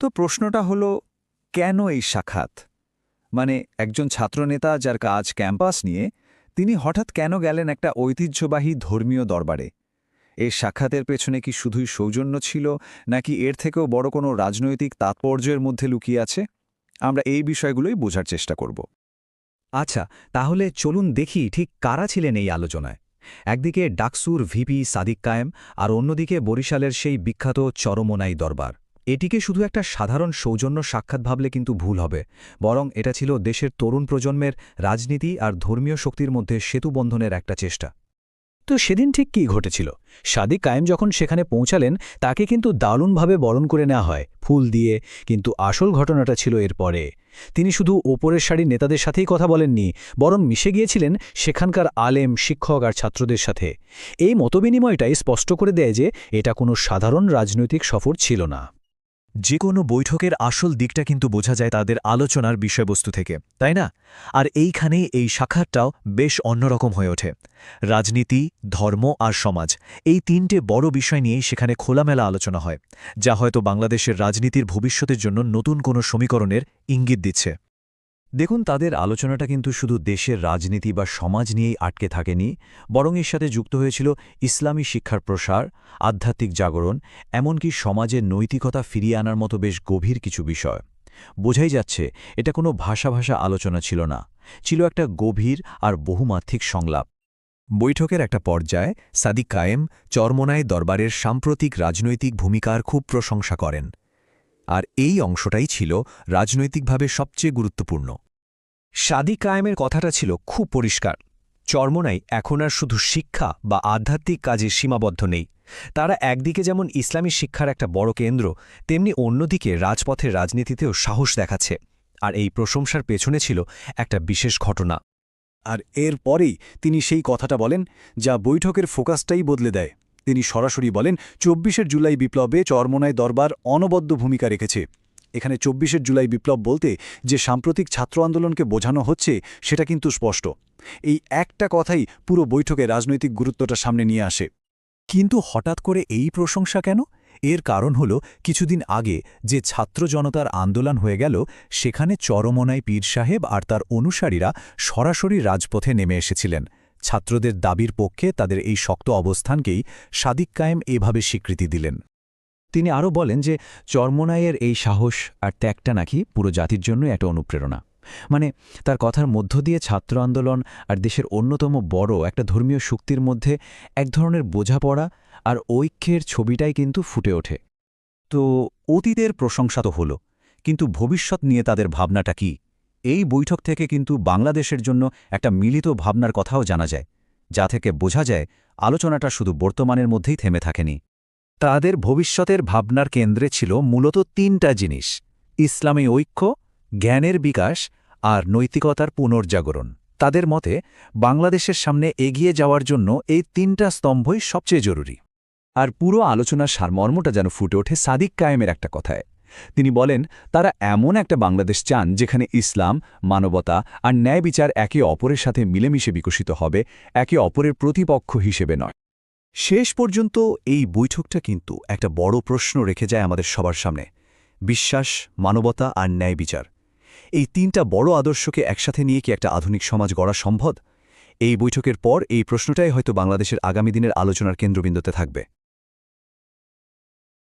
তো প্রশ্নটা হলো, কেন এই সাক্ষাৎ? মানে একজন ছাত্রনেতা যার কাজ ক্যাম্পাস নিয়ে, তিনি হঠাৎ কেন গেলেন একটা ঐতিহ্যবাহী ধর্মীয় দরবারে? এই সাক্ষাতের পেছনে কি শুধুই সৌজন্য ছিল, নাকি এর থেকেও বড় কোনো রাজনৈতিক তাৎপর্যের মধ্যে লুকিয়ে আছে? আমরা এই বিষয়গুলোই বোঝার চেষ্টা করব। আচ্ছা তাহলে চলুন দেখি ঠিক কারা ছিলেন এই আলোচনায়। একদিকে ডাকসুর ভিপি সাদিক কায়েম, আর অন্যদিকে বরিশালের সেই বিখ্যাত চরমোনাই দরবার। এটিকে শুধু একটা সাধারণ সৌজন্য সাক্ষাৎ ভাবলে কিন্তু ভুল হবে, বরং এটা ছিল দেশের তরুণ প্রজন্মের রাজনীতি আর ধর্মীয় শক্তির মধ্যে সেতুবন্ধনের একটা চেষ্টা। তো সেদিন ঠিক কী ঘটেছিল? সাদিক কায়েম যখন সেখানে পৌঁছালেন, তাকে কিন্তু দারুণভাবে বরণ করে নেওয়া হয়, ফুল দিয়ে, কিন্তু আসল ঘটনাটা ছিল এরপরে তিনি শুধু ওপরের সারির নেতাদের সাথেই কথা বলেননি, বরং মিশে গিয়েছিলেন সেখানকার আলেম, শিক্ষক আর ছাত্রদের সাথে। এই মতবিনিময়টাই স্পষ্ট করে দেয় যে, এটা কোনো সাধারণ রাজনৈতিক সফর ছিল না। যে কোনো বৈঠকের আসল দিকটা কিন্তু বোঝা যায় তাদের আলোচনার বিষয়বস্তু থেকে, তাই না? আর এইখানেই এই শাখাটাও বেশ অন্যরকম হয়ে ওঠে। রাজনীতি, ধর্ম আর সমাজ, এই তিনটে বড় বিষয় নিয়েই সেখানে খোলামেলা আলোচনা হয়, যা হয়তো বাংলাদেশের রাজনীতির ভবিষ্যতের জন্য নতুন কোনো সমীকরণের ইঙ্গিত দিচ্ছে। দেখুন, তাদের আলোচনাটা কিন্তু শুধু দেশের রাজনীতি বা সমাজ নিয়েই আটকে থাকেনি, বরং এর সাথে যুক্ত হয়েছিল ইসলামী শিক্ষার প্রসার, আধ্যাত্মিক জাগরণ, এমনকি সমাজের নৈতিকতা ফিরিয়ে আনার মতো বেশ গভীর কিছু বিষয়। বোঝাই যাচ্ছে, এটা কোনো ভাষা ভাষা আলোচনা ছিল না, ছিল একটা গভীর আর বহুমাত্রিক সংলাপ। বৈঠকের একটা পর্যায়ে সাদিক কায়েম চরমোনায় দরবারের সাম্প্রতিক রাজনৈতিক ভূমিকার খুব প্রশংসা করেন। আর এই অংশটাই ছিল রাজনৈতিকভাবে সবচেয়ে গুরুত্বপূর্ণ। সাদি কায়েমের কথাটা ছিল খুব পরিষ্কার। চর্মনাই এখন আর শুধু শিক্ষা বা আধ্যাত্মিক কাজে সীমাবদ্ধ নেই। তারা একদিকে যেমন ইসলামী শিক্ষার একটা বড় কেন্দ্র, তেমনি অন্যদিকে রাজপথের রাজনীতিতেও সাহস দেখাচ্ছে। আর এই প্রশংসার পেছনে ছিল একটা বিশেষ ঘটনা। আর এর পরেই তিনি সেই কথাটা বলেন, যা বৈঠকের ফোকাসটাই বদলে দেয়। তিনি সরাসরি বলেন, চব্বিশের জুলাই বিপ্লবে চরমোনায় দরবার অনবদ্য ভূমিকা রেখেছে। এখানে চব্বিশের জুলাই বিপ্লব বলতে যে সাম্প্রতিক ছাত্র আন্দোলনকে বোঝানো হচ্ছে, সেটা কিন্তু স্পষ্ট। এই একটা কথাই পুরো বৈঠকে রাজনৈতিক গুরুত্বটা সামনে নিয়ে আসে। কিন্তু হঠাৎ করে এই প্রশংসা কেন? এর কারণ হল, কিছুদিন আগে যে ছাত্র জনতার আন্দোলন হয়ে গেল, সেখানে চরমনাই পীর সাহেব আর তার অনুসারীরা সরাসরি রাজপথে নেমে এসেছিলেন। ছাত্রদের দাবির পক্ষে তাদের এই শক্ত অবস্থানকেই সাদিক কায়েম এভাবে স্বীকৃতি দিলেন। তিনি আরও বলেন যে চর্মনায়ের এই সাহস আর ত্যাগটা নাকি পুরো জাতির জন্য একটা অনুপ্রেরণা। মানে তার কথার মধ্য দিয়ে ছাত্র আন্দোলন আর দেশের অন্যতম বড় একটা ধর্মীয় শক্তির মধ্যে এক ধরনের বোঝাপড়া আর ঐক্যের ছবিটাই কিন্তু ফুটে ওঠে। তো অতীতের প্রশংসা তো হল, কিন্তু ভবিষ্যৎ নিয়ে তাদের ভাবনাটা কি? এই বৈঠক থেকে কিন্তু বাংলাদেশের জন্য একটা মিলিত ভাবনার কথাও জানা যায়, যা থেকে বোঝা যায় আলোচনাটা শুধু বর্তমানের মধ্যেই থেমে থাকেনি। তাদের ভবিষ্যতের ভাবনার কেন্দ্রে ছিল মূলত তিনটা জিনিস, ইসলামী ঐক্য, জ্ঞানের বিকাশ আর নৈতিকতার পুনর্জাগরণ। তাদের মতে, বাংলাদেশের সামনে এগিয়ে যাওয়ার জন্য এই তিনটা স্তম্ভই সবচেয়ে জরুরি। আর পুরো আলোচনার সারমর্মটা যেন ফুটে ওঠে সাদিক কায়েমের একটা কথায়। তিনি বলেন, তারা এমন একটা বাংলাদেশ চান যেখানে ইসলাম, মানবতা আর ন্যায় বিচার একে অপরের সাথে মিলেমিশে বিকশিত হবে, একে অপরের প্রতিপক্ষ হিসেবে নয়। শেষ পর্যন্ত এই বৈঠকটা কিন্তু একটা বড় প্রশ্ন রেখে যায় আমাদের সবার সামনে, বিশ্বাস, মানবতা আর ন্যায় বিচার। এই তিনটা বড় আদর্শকে একসাথে নিয়ে কি একটা আধুনিক সমাজ গড়া সম্ভব? এই বৈঠকের পর এই প্রশ্নটাই হয়তো বাংলাদেশের আগামী দিনের আলোচনার কেন্দ্রবিন্দুতে থাকবে।